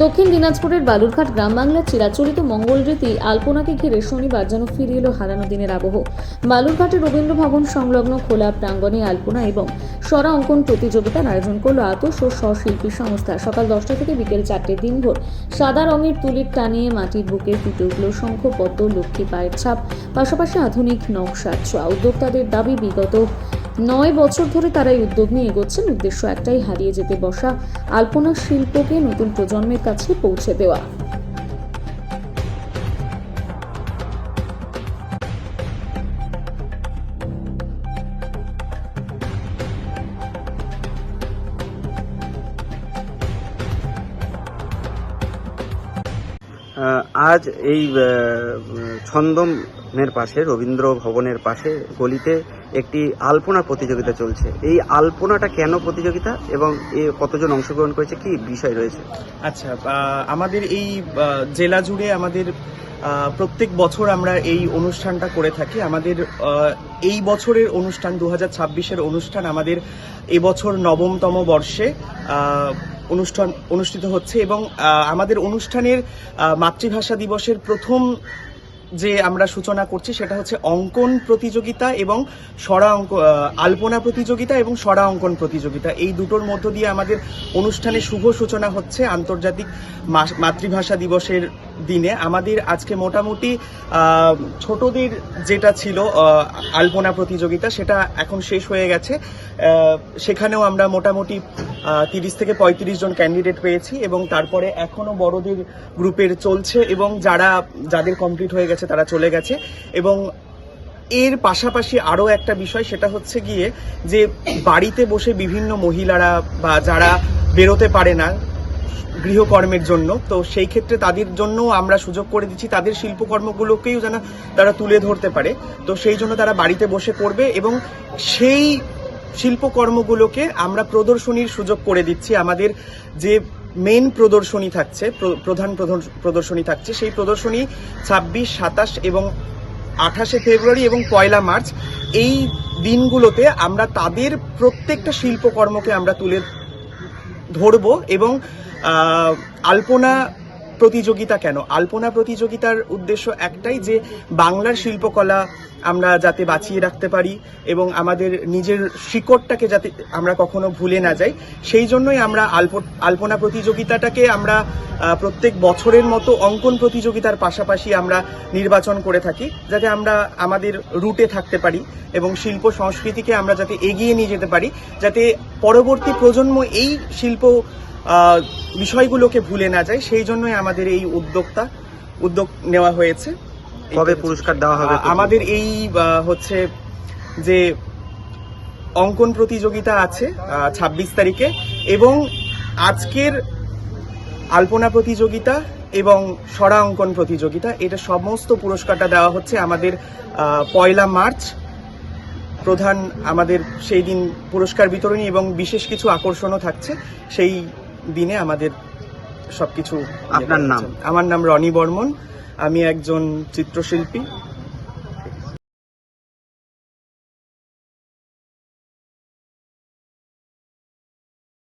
দক্ষিণ দিনাজপুরের বালুরঘাট গ্রাম বাংলার চিরাচরিত মঙ্গলরীতি আলপনাকে ঘিরে শনিবার যেন ফিরে এলো হারানো দিনের আবহ। বালুরঘাটের রবীন্দ্র ভবন সংলগ্ন খোলা প্রাঙ্গণে আলপনা এবং সরা অঙ্কন প্রতিযোগিতার আয়োজন করল আতস ও স্বশিল্পী সংস্থা। সকাল দশটা থেকে বিকেল চারটে দিনভর সাদা রঙের তুলির টানিয়ে মাটির বুকে ফুটে উঠল শঙ্খ পদ্ম লক্ষ্মী পায়ের ছাপ। পাশাপাশি আধুনিক নকশার ছোঁয়া। উদ্যোক্তাদের দাবি, বিগত নয় বছর ধরে তারা এই উদ্যোগ নিয়ে এগোচ্ছেন। উদ্দেশ্য একটাই, হারিয়ে যেতে বসা আলপনা শিল্পকে নতুন প্রজন্মের কাছে পৌঁছে দেওয়া। আজ এই ছন্দমের পাশে, রবীন্দ্র ভবনের পাশে গলিতে একটি আলপনা প্রতিযোগিতা চলছে। এই আলপনাটা কেন প্রতিযোগিতা এবং এ কতজন অংশগ্রহণ করেছে? কি বিষয় রয়েছে? আচ্ছা আমাদের এই জেলা জুড়ে আমাদের প্রত্যেক বছর আমরা এই অনুষ্ঠানটা করে থাকি। আমাদের এই বছরের অনুষ্ঠান, দু হাজার অনুষ্ঠান আমাদের এবছর নবমতম বর্ষে অনুষ্ঠান অনুষ্ঠিত হচ্ছে এবং আমাদের অনুষ্ঠানের মাতৃভাষা দিবসের প্রথম যে আমরা সূচনা করছি সেটা হচ্ছে অঙ্কন প্রতিযোগিতা এবং সরা অঙ্ক আলপনা প্রতিযোগিতা এবং সরা অঙ্কন প্রতিযোগিতা। এই দুটোর মধ্য দিয়ে আমাদের অনুষ্ঠানে শুভ সূচনা হচ্ছে আন্তর্জাতিক মাতৃভাষা দিবসের দিনে। আমাদের আজকে মোটামুটি ছোটদের যেটা ছিল আলপনা প্রতিযোগিতা, সেটা এখন শেষ হয়ে গেছে। সেখানেও আমরা মোটামুটি তিরিশ থেকে পঁয়ত্রিশ জন ক্যান্ডিডেট পেয়েছি এবং তারপরে এখনও বড়দের গ্রুপের চলছে এবং যারা, যাদের কমপ্লিট হয়ে গেছে তারা চলে গেছে এবং এর পাশাপাশি আরও একটা বিষয় সেটা হচ্ছে গিয়ে যে বাড়িতে বসে বিভিন্ন মহিলারা বা যারা বেরোতে পারে না গৃহকর্মের জন্য, তো সেই ক্ষেত্রে তাদের জন্য আমরা সুযোগ করে দিচ্ছি, তাদের শিল্পকর্মগুলোকেও যেন তারা তুলে ধরতে পারে। তো সেই জন্য তারা বাড়িতে বসে করবে এবং সেই শিল্পকর্মগুলোকে আমরা প্রদর্শনীর সুযোগ করে দিচ্ছি। আমাদের যে মেন প্রদর্শনী থাকছে প্রধান প্রদর্শ- প্রদর্শনী থাকছে, সেই প্রদর্শনী ছাব্বিশ, সাতাশ এবং আঠাশে ফেব্রুয়ারি এবং পয়লা মার্চ। এই দিনগুলোতে আমরা তাদের প্রত্যেকটা শিল্পকর্মকে আমরা তুলে ধরবো এবং আলপনা প্রতিযোগিতা কেন? আলপনা প্রতিযোগিতার উদ্দেশ্য একটাই যে বাংলার শিল্পকলা আমরা যাতে বাঁচিয়ে রাখতে পারি এবং আমাদের নিজের শিকড়টাকে যাতে আমরা কখনো ভুলে না যাই, সেই জন্যই আমরা আলপ, আলপনা প্রতিযোগিতাটাকে আমরা প্রত্যেক বছরের মতো অঙ্কন প্রতিযোগিতার পাশাপাশি আমরা নির্বাচন করে থাকি, যাতে আমরা আমাদের রুটে থাকতে পারি এবং শিল্প সংস্কৃতিকে আমরা যাতে এগিয়ে নিয়ে যেতে পারি, যাতে পরবর্তী প্রজন্ম এই শিল্প বিষয়গুলোকে ভুলে না যায়। সেই জন্যই আমাদের এই উদ্যোক্তা উদ্যোগ নেওয়া হয়েছে। কবে পুরস্কার দেওয়া হবে? আমাদের এই হচ্ছে যে অঙ্কন প্রতিযোগিতা আছে ছাব্বিশ তারিখে এবং আজকের আলপনা প্রতিযোগিতা এবং সরা অঙ্কন প্রতিযোগিতা এটা সমস্ত পুরস্কারটা দেওয়া হচ্ছে আমাদের পয়লা মার্চ। প্রধান আমাদের সেই দিন পুরস্কার বিতরণী এবং বিশেষ কিছু আকর্ষণও থাকছে। সেই দিনে আমাদের সবকিছু আপনার নাম? আমার নাম রনি বর্মন আমি একজন চিত্রশিল্পী